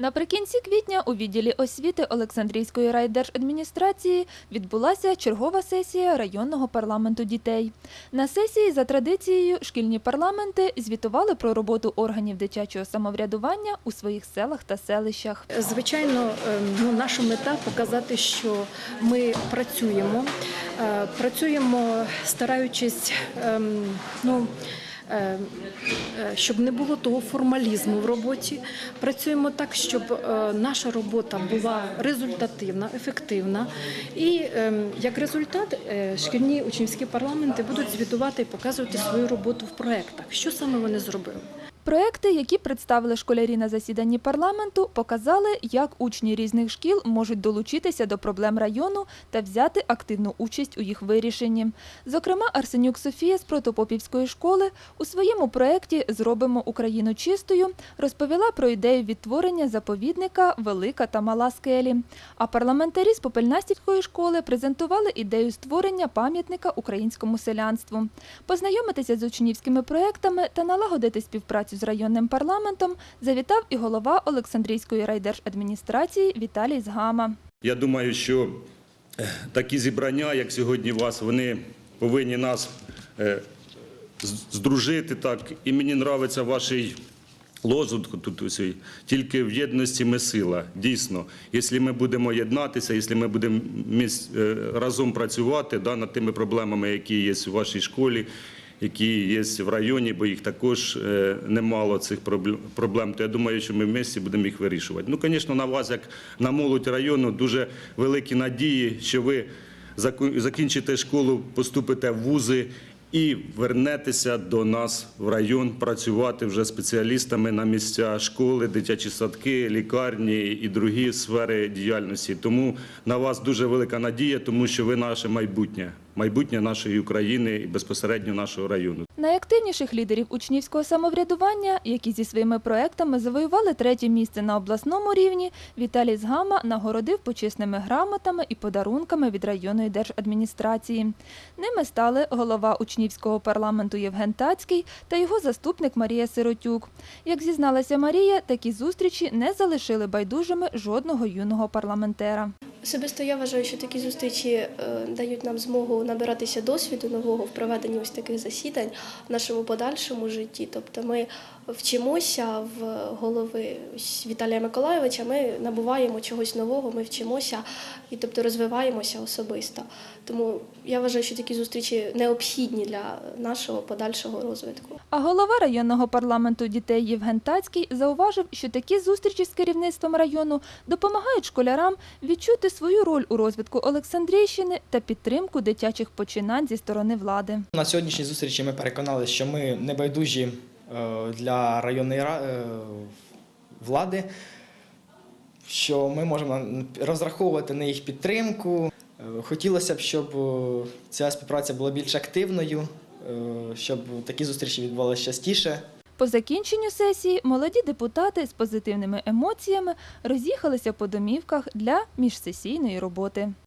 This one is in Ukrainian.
Наприкінці квітня у відділі освіти Олександрійської райдержадміністрації відбулася чергова сесія районного парламенту дітей. На сесії за традицією шкільні парламенти звітували про роботу органів дитячого самоврядування у своїх селах та селищах. Звичайно, ем, ну, наша мета показати, що ми працюємо, Е, працюємо, стараючись, ем, ну. Е, е, Щоб не було того формалізму в роботі, працюємо так, щоб е, наша робота була результативна, ефективна. І ем, як результат, шкільні учнівські парламенти будуть звітувати і показувати свою роботу в проєктах. Що саме вони зробили? Проекти, які представили школярі на засіданні парламенту, показали, як учні різних шкіл можуть долучитися до проблем району та взяти активну участь у їх вирішенні. Зокрема, Арсенюк Софія з Протопопівської школи у своєму проєкті Зробимо Україну чистою розповіла про ідею відтворення заповідника Велика та Мала скелі. А парламентарі з Попельнастівської школи презентували ідею створення пам'ятника українському селянству. Познайомитися з учнівськими проектами та налагодити співпрацю з районним парламентом завітав і голова Олександрійської райдержадміністрації Віталій Згама. Я думаю, що е, такі зібрання, як сьогодні у вас, вони повинні нас е, здружити так. І мені подобається ваш лозунг тут усій. Тільки в єдності ми сила. Дійсно, якщо ми будемо єднатися, якщо ми будемо е, разом працювати да, над тими проблемами, які є у вашій школі, які є в районі, бо їх також е, немало цих проблем- то я думаю, що ми в місті будемо їх вирішувати. Ну, звісно, на вас, як на молодь району, дуже великі надії, що ви закінчите школу, поступите в вузи і вернетеся до нас в район працювати вже спеціалістами на місця школи, дитячі садки, лікарні і другі сфери діяльності. Тому на вас дуже велика надія, тому що ви наше майбутнє, майбутнє нашої України і безпосередньо нашого району. Найактивніших лідерів учнівського самоврядування, які зі своїми проектами завоювали третє місце на обласному рівні, Віталій Згама нагородив почесними грамотами і подарунками від районної держадміністрації. Ними стали голова учнівського парламенту Євген Тацький та його заступник Марія Сиротюк. Як зізналася Марія, такі зустрічі не залишили байдужими жодного юного парламентера. Особисто я вважаю, що такі зустрічі е, дають нам змогу набиратися досвіду нового в проведенні ось таких засідань в нашому подальшому житті. Тобто ми вчимося в голови Віталія Миколайовича, ми набуваємо чогось нового, ми вчимося і тобто розвиваємося особисто. Тому я вважаю, що такі зустрічі необхідні для нашого подальшого розвитку. А голова районного парламенту дітей Євген Тацький зауважив, що такі зустрічі з керівництвом району допомагають школярам відчути свою роль у розвитку Олександрійщини та підтримку дитячих починань зі сторони влади. На сьогоднішній зустрічі ми переконалися, що ми небайдужі е, для районної ра- е, влади, що ми можемо розраховувати на їх підтримку. Е, Хотілося б, щоб ця співпраця була більш активною, щоб такі зустрічі відбувалися частіше. По закінченню сесії молоді депутати з позитивними емоціями роз'їхалися по домівках для міжсесійної роботи.